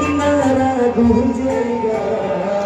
किनारा गुजरेगा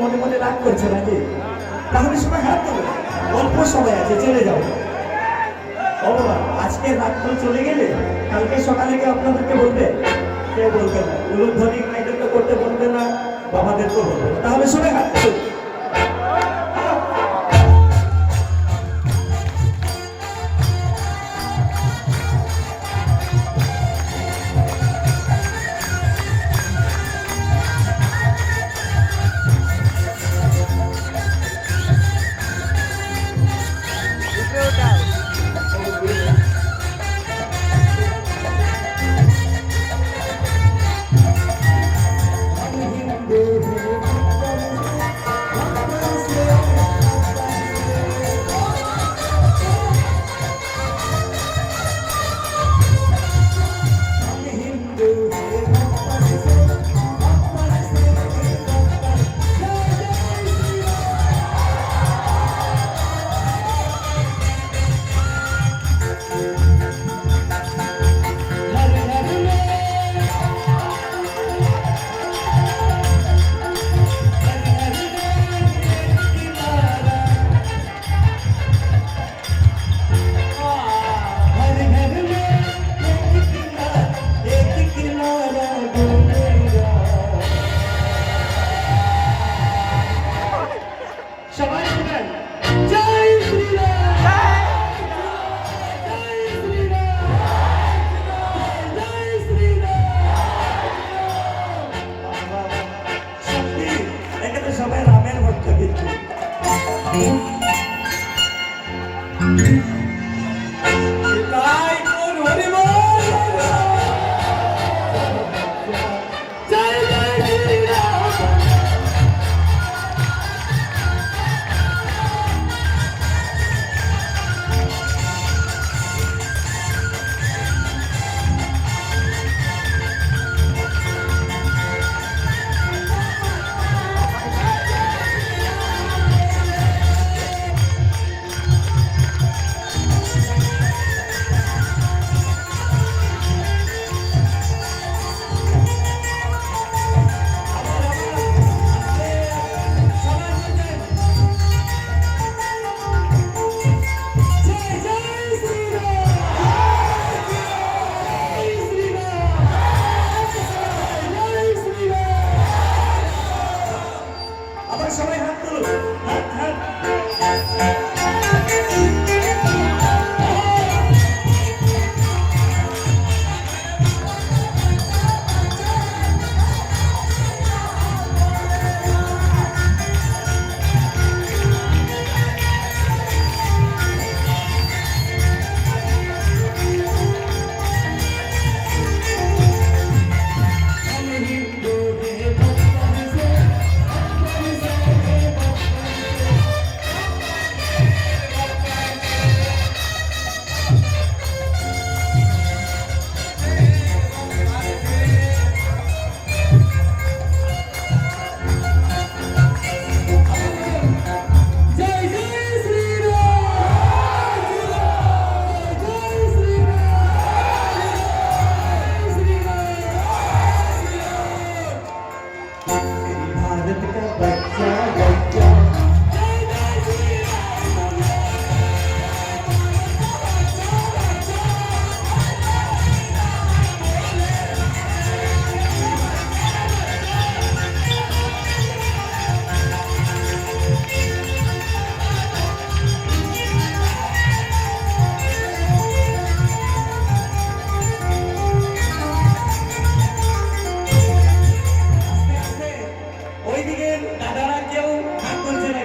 মনে মনে রাগ করছ নাকি? তাহলে সবাই হাত দেবে অল্প সময় আছে, চলে যাও। অবলা আজকে রাত্রে চলে গেলে কালকে সকালে গিয়ে আপনাদেরকে বলবে? কেউ বলবে না। উলুধ্বনি মেয়েদেরকে করতে বলবে না বাবাদেরকে বলবে তাহলে সবাই হাত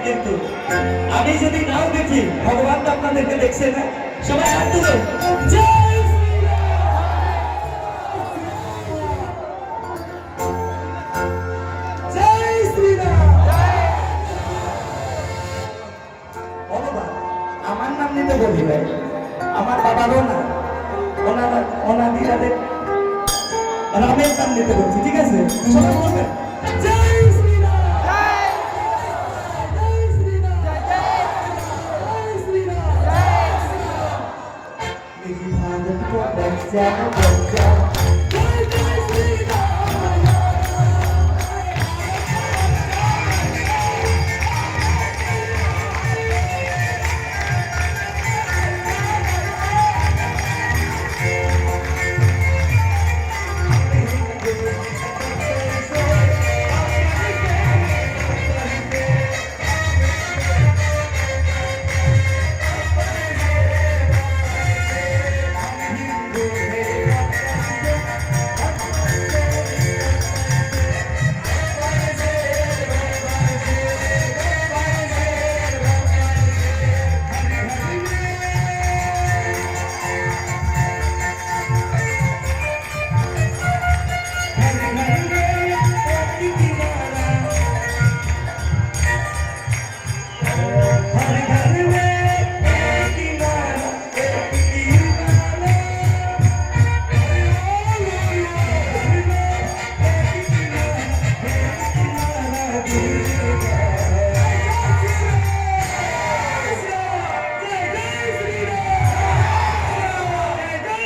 কিন্তু আমি যদি নাও দেখি, ভগবান তো আপনাদেরকে দেখছে না। সবাই হাত তুলো। আমার নাম নিতে বলি ভাই আমার বাবারও না। ওনারা ওনাদিরাদের রামের নাম নিতে বলছি, ঠিক আছে? সবাই বলবেন?